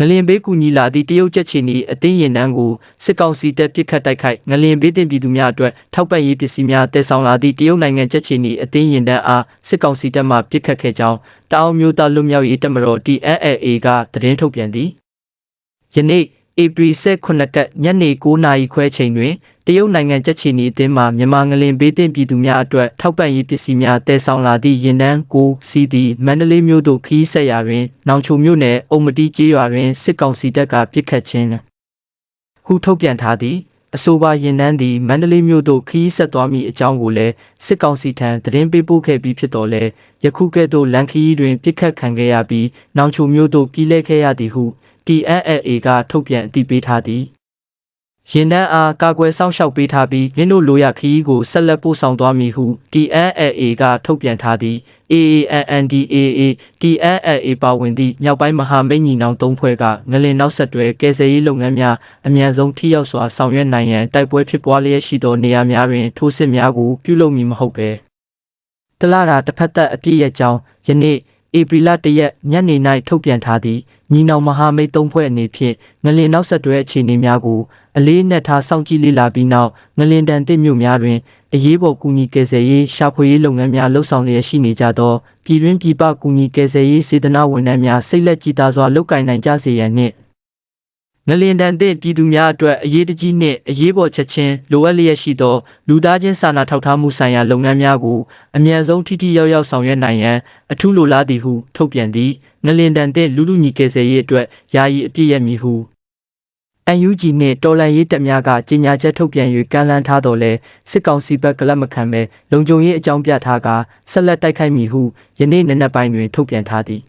ငလင်ဘေးကူညီလာသည့်တရုတ်ချက်ချီနီအသင်းရင်နှန်းကိုစစ်ကောင်စီတပ်ပစ်ခတ်တိုက်ခိုက်ငလင်ဘေးတင်ပြည်သူများအတွက်ထောက်ပံ့ရေးပစ္စည်းများတည်ဆောင်လာသည့်တရုတ်နိုင်ငံချက်ချီနီအသင်းရင်နှန်းအားစစ်ကောင်စီတပ်မှပစ်ခတ်ခဲ့ကြောင်းတအောင်မျိုးသားလွတ်မြောက်ရေးတပ်မတော် TNLA ကသတင်းထုတ်ပြန်သည်ယနေ့ဧပြီ18ရက်ညနေ9:00နာရီခွဲချိန်တွင် တရုတ်နိုင်ငံချက်ချီနီအသင်းမှမြန်မာငလင်ဘေးတင်ပြည်သူများအတွက်ထောက်ပံ့ရေးပစ္စည်းများတည်ဆောင်လာသည့်ရင်နှန်းကိုစီးသည့်မန္တလေးမြို့သို့ခီးဆက်ရာတွင်နောင်ချိုမြို့နယ်အုံမတီကျေးရွာတွင်စစ်ကောင်စီတပ်ကပစ်ခတ်ခြင်းဟုထုတ်ပြန်ထားသည်အဆိုပါရင်နှန်းသည်မန္တလေးမြို့သို့ခီးဆက်သွားမည့်အကြောင်းကိုလည်းစစ်ကောင်စီထံသတင်းပေးပို့ခဲ့ပြီးဖြစ်တော်လဲယခုကဲ့သို့လန်ခီးတွင်ပစ်ခတ်ခံခဲ့ရပြီးနောင်ချိုမြို့သို့ပြည်လဲခဲ့ရသည်ဟု TNLA ကထုတ်ပြန်အတည်ပြုထားသည် ရင်တန်းအားကာကွယ်စောင့်ရှောက်ပေးထားပြီးမင်းတို့လိုရခီးကိုဆက်လက်ပို့ဆောင်သွားမည်ဟု TNLA ကထုတ်ပြန်ထားသည် AANNDAA TNLA ပါဝင်သည့်မြောက်ပိုင်းမဟာမိတ်ညီနောင်သုံးဖွဲ့ကငလင်နောက်ဆက်တွဲကယ်ဆယ်ရေးလုပ်ငန်းများအမြန်ဆုံးထိရောက်စွာဆောင်ရွက်နိုင်ရန်တိုက်ပွဲဖြစ်ပွားလျက်ရှိသောနေရာများတွင်ထိုးစစ်များကိုပြုလုပ်မည်မဟုတ်ပဲတလာတာတစ်ဖက်သက်အပြည့်ရဲ့ကြောင်းယနေ့ဧပြီလ၁ရက်ညနေ၌ထုတ်ပြန်ထားသည့် ညီနောင်မဟာမိတ်သုံးဖွဲ့အနေဖြင့်ငလင်နောက်ဆက်တွဲအခြေအနေများကိုအလေးနက်ထားစောင့်ကြည့်လေ့လာပြီးနောက်ငလင်တန်တစ်မြို့များတွင်အရေးပေါ်ကူညီကယ်ဆယ်ရေးရှာဖွေရေးလုပ်ငန်းများလှုပ်ဆောင်လျက်ရှိနေကြသောပြည်တွင်းပြည်ပကူညီကယ်ဆယ်ရေးစေတနာဝန်ထမ်းများစိတ်လက်ကြည်သာစွာလုပ်ကိုင်နိုင်ကြစေရန်နှင့် ငလင်တန်တဲ့ပြည်သူများအတွက်အရေးတကြီးနှင့်အရေးပေါ်ချက်ချင်းလိုအပ်လျက်ရှိသောလူသားချင်းစာနာထောက်ထားမှုဆိုင်ရာလုပ်ငန်းများကိုအမြန်ဆုံးထိထိရောက်ရောက်ဆောင်ရွက်နိုင်ရန်အထူးလိုလားသည်ဟုထုတ်ပြန်သည်ငလင်တန်တဲ့လူလူညီကယ်ဆယ်ရေးအတွက်ယာယီအပြည့်ရမည်ဟု UNG နှင့်တော်လန်ရေးတပ်များကကြေညာချက်ထုတ်ပြန်၍ကမ်းလှမ်းထားတော်လဲစစ်ကောင်စီဘက်ကလက်မခံဘဲလုံခြုံရေးအကြောင်းပြထားကဆက်လက်တိုက်ခိုက်မည်ဟုယနေ့နံနက်ပိုင်းတွင်ထုတ်ပြန်ထားသည်